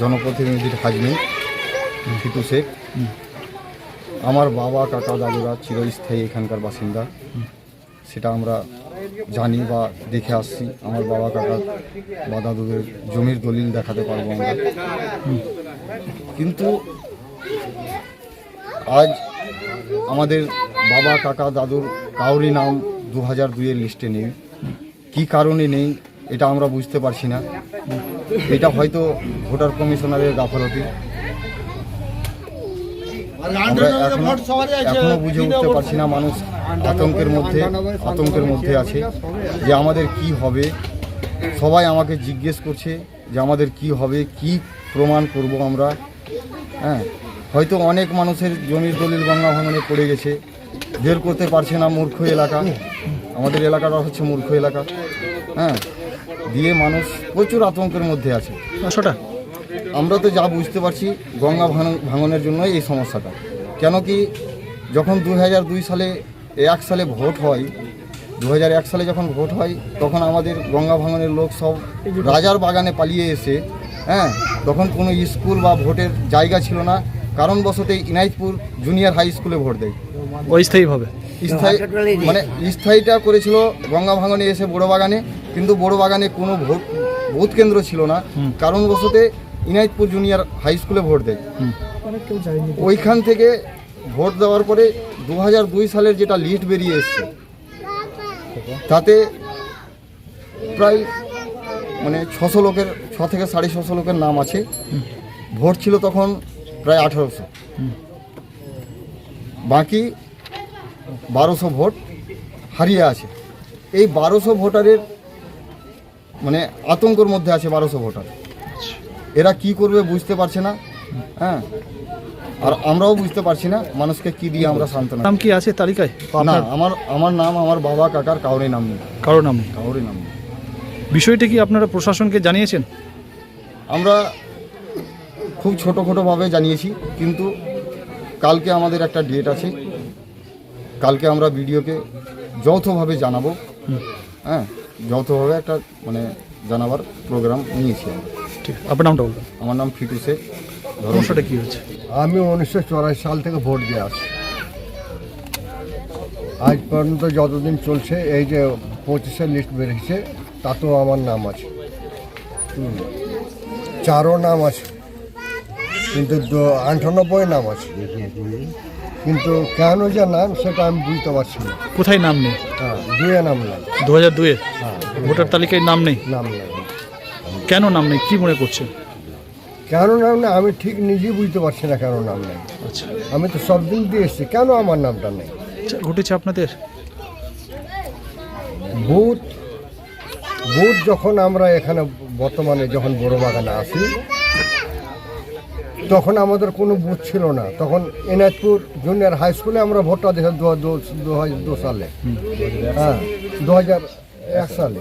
জনপ্রতিনিধির নেই ফিটু শেখ। আমার বাবা, কাকা, দাদুরা চিরস্থায়ী এখানকার বাসিন্দা। সেটা আমরা জানি বা দেখে আসছি। আমার বাবা, কাকা বা দাদুদের জমির দলিল দেখাতে পারব আমরা। কিন্তু আজ আমাদের বাবা, কাকা, দাদুর কাউরি নাম দু হাজার দুইয়ের লিস্টে নেই। কি কারণে নেই, এটা আমরা বুঝতে পারছি না। এটা হয়তো ভোটার কমিশনারের গাফলতি। আমরা এখনও বুঝে উঠতে পারছি না মানুষ আতঙ্কের মধ্যে আতঙ্কের মধ্যে আছে যে আমাদের কি হবে। সবাই আমাকে জিজ্ঞেস করছে যে আমাদের কি হবে কি প্রমাণ করব আমরা। হ্যাঁ হয়তো অনেক মানুষের জমির দলিল গঙ্গা ভাঙনে পড়ে গেছে। বের করতে পারছে না মূর্খ এলাকা। আমাদের এলাকাটা হচ্ছে মূর্খ এলাকা। হ্যাঁ দিয়ে মানুষ প্রচুর আতঙ্কের মধ্যে আছে। পাঁচশোটা আমরা তো যা বুঝতে পারছি গঙ্গা ভাঙ- ভাঙনের জন্যই এই সমস্যাটা। কেন কি যখন দু দুই সালে এক সালে ভোট হয় দু এক সালে যখন ভোট হয় তখন আমাদের গঙ্গা ভাঙনের লোক সব রাজার বাগানে পালিয়ে এসে হ্যাঁ তখন কোনো স্কুল বা ভোটের জায়গা ছিল না। কারণবশত ইনাইতপুর জুনিয়র হাই স্কুলে ভোট দেয়। অস্থায়ীভাবে স্থায়ী মানে স্থায়ীটা করেছিল গঙ্গা ভাঙনে এসে বড় বাগানে কিন্তু বড় বাগানে কোনো ভোট ভোট কেন্দ্র ছিল না। কারণবশতে ইনাইতপুর জুনিয়র হাই স্কুলে ভোট দেয়। ওইখান থেকে ভোট দেওয়ার পরে দু দুই সালের যেটা লিস্ট বেরিয়ে এসছে তাতে প্রায় মানে ছশো লোকের ছ থেকে সাড়ে ছশো লোকের নাম আছে। ভোট ছিল তখন প্রায় আঠারোশো। বাকি বারোশো ভোট হারিয়ে আছে। এই বারোশো ভোটারের মানে আতঙ্কর মধ্যে আছে বারোশো ভোটার। এরা কি করবে বুঝতে পারছে না হ্যাঁ? আর আমরাও বুঝতে পারছি না মানুষকে কি দিয়ে আমরা সান্ত্বনা নাম কি আছে তালিকায়? না আমার আমার নাম আমার বাবা কাকার কাউরে নাম নেই। কারও নাম নেই। কাউরে নাম নেই। বিষয়টা কি আপনারা প্রশাসনকে জানিয়েছেন? আমরা খুব ছোটো খাটোভাবে জানিয়েছি কিন্তু কালকে আমাদের একটা ডেট আছে কালকে আমরা ভিডিওকে যৌথভাবে জানাব। হ্যাঁ যৌথভাবে একটা মানে জানাবার প্রোগ্রাম নিয়েছি আমরা। ঠিক আছে। আপনার নামটা বলবেন। আমার নাম ফিটু শেখ সমস্যাটা কি হয়েছে আমি উনিশশো চুরাশি সাল থেকে ভোট দিয়ে আসছি। আজ পর্যন্ত যতদিন চলছে এই যে পঁচিশের লিস্ট বেরিয়েছে তাতেও আমার নাম আছে। চারও নাম আছে কিন্তু আটানব্বই নাম আছে। কিন্তু কেন যে নাম সেটা আমি বুঝতে পারছি না। কোথায় নাম নেই? হ্যাঁ দুয়ে নাম নাম দু হাজার দুয়ে? হ্যাঁ। ভোটার তালিকায় নাম নেই? নাম নাম কেন নাম নেই? কি মনে করছেন কেন নাম নেই? আমি ঠিক নিজেই বুঝতে পারছি না কেন নাম নেই। আচ্ছা। আমি তো সব দিন দিয়ে এসেছি। কেন আমার নামটা নেই? আচ্ছা, ঘটেছে আপনাদের? বুথ বুথ যখন আমরা এখানে বর্তমানে যখন বড় বাগানে আসি তখন আমাদের কোনো বুথ ছিল না। তখন এনায়তপুর জুনিয়র হাই স্কুলে আমরা ভোটটা দিয়েছি দু হাজার দু সালে। হ্যাঁ দু হাজার এক সালে।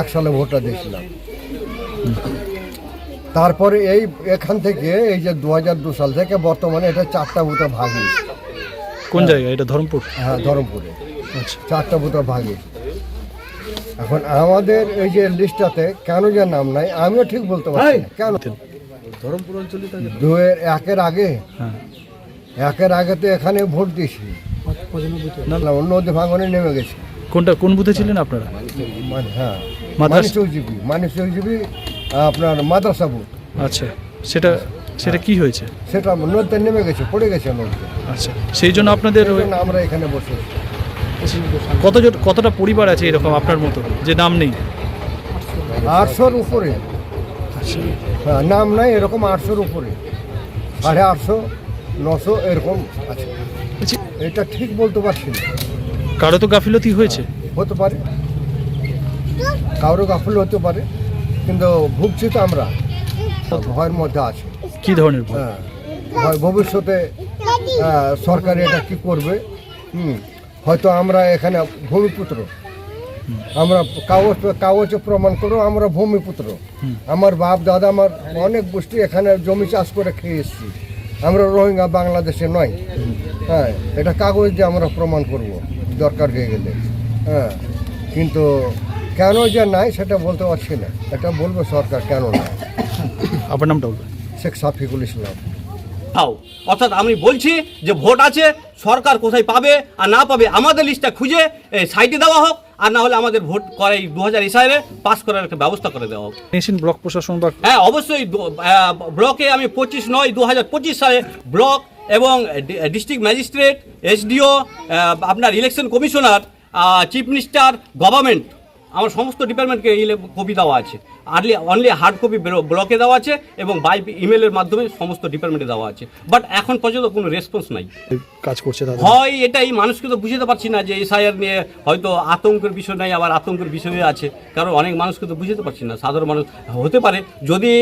এক সালে ভোটটা দিয়েছিলাম। তারপরে এই এখান থেকে এই যে দু হাজার দু সাল থেকে বর্তমানে এটা চারটা বুথে ভাগ কোন জায়গায়? এটা ধরমপুর? হ্যাঁ ধরমপুরে। আচ্ছা। চারটা বুথে ভাগে এখন আমাদের এই যে লিস্টটাতে কেন যে নাম নাই আমিও ঠিক বলতে পারছি না। কেন? দুয়ের একের আগে? হ্যাঁ। একের আগে তো এখানে ভোট দিয়েছি। না অন্য ভাঙনে নেমে গেছি। কোনটা কোন বুথে ছিলেন আপনারা? মানে হ্যাঁ। মাদ্রাসা- চৌজিবি মানিক চৌজিবি আপনার মাদ্রাসা বুথ। আচ্ছা সেটা সেটা কি হয়েছে? সেটা নদীতে নেমে গেছে পড়ে গেছে নদীতে। আচ্ছা সেই জন্য আপনাদের আমরা এখানে বসে। কতজন কতটা পরিবার আছে এরকম আপনার মতো যে নাম নেই? আটশোর উপরে। আচ্ছা হ্যাঁ নাম নাই এরকম আটশোর উপরে। সাড়ে আটশো নশো এরকম আছে। আচ্ছা, এটা ঠিক বলতে পারছি না। কারও তো গাফিলতি হয়েছে? হতে পারে। কারও গাফল হতে পারে কিন্তু ভুগছি তো আমরা। ভয়ের মধ্যে আছে। কি ধরনের ভয়? হ্যাঁ ভবিষ্যতে আহ, সরকার এটা কি করবে? হুম হয়তো আমরা এখানে ভূমিপুত্র। আমরা কাগজ কাগজে প্রমাণ করো আমরা ভূমিপুত্র। আমার বাপ দাদা আমার অনেক গোষ্ঠী এখানে জমি চাষ করে খেয়ে এসেছি। আমরা রোহিঙ্গা বাংলাদেশে নয়। হ্যাঁ এটা কাগজ দিয়ে আমরা প্রমাণ করব দরকার হয়ে গেলে। হ্যাঁ কিন্তু কেন যে নাই সেটা বলতে পারছি না। এটা বলব সরকার কেন নাই। আপনার নামটা বলবেন? শেখ সাফিকুল ইসলাম। অর্থাৎ আমি বলছি যে ভোট আছে সরকার কোথায় পাবে আর না পাবে আমাদের লিস্টটা খুঁজে সাইটে দেওয়া হোক। আর না হলে আমাদের ভোট করাই দু হাজার ইসাইলে পাস করার একটা ব্যবস্থা করে দেওয়া হোক। মেশিন ব্লক প্রশাসন বা হ্যাঁ অবশ্যই ব্লকে আমি পঁচিশ নয় দু হাজার পঁচিশ সালে ব্লক এবং ডিস্ট্রিক্ট ম্যাজিস্ট্রেট এসডিও আপনার election commissioner chief minister government আমার সমস্ত ডিপার্টমেন্টকে কপি দেওয়া আছে। আর্লি অনলি হার্ড কপি ব্লকে দেওয়া আছে এবং বাই ইমেলের মাধ্যমে সমস্ত ডিপার্টমেন্টে দেওয়া আছে। বাট এখন পর্যন্ত কোনো রেসপন্স নাই। কাজ করছে হয় এটাই মানুষকে তো বুঝতে পারছি না যে এসআইআর নিয়ে হয়তো আতঙ্কের বিষয় নাই আবার আতঙ্কের বিষয় আছে। কারণ অনেক মানুষকে তো বুঝতে পারছি না সাধারণ মানুষ হতে পারে। যদি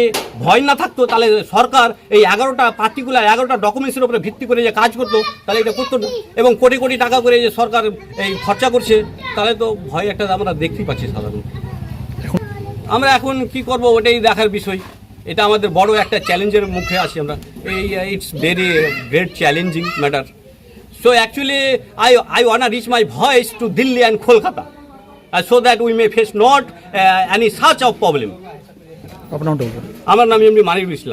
ভয় না থাকতো তাহলে সরকার এই এগারোটা পার্টিকুলার এগারোটা ডকুমেন্টসের উপরে ভিত্তি করে যে কাজ করতো তাহলে এটা করতো না। এবং কোটি কোটি টাকা করে যে সরকার এই খরচা করছে তাহলে তো ভয় একটা আমরা দেখতেই পাচ্ছি সাধারণত আমরা এখন কি করব ওটাই দেখার বিষয়। এটা আমাদের বড় একটা চ্যালেঞ্জের মুখে আছি আমরা। এই it's very great challenging matter so actually I I want reach my voice to Delhi and Kolkata so that we may face not any such of problem আমার নাম এমনি মানিকুল ইসলাম।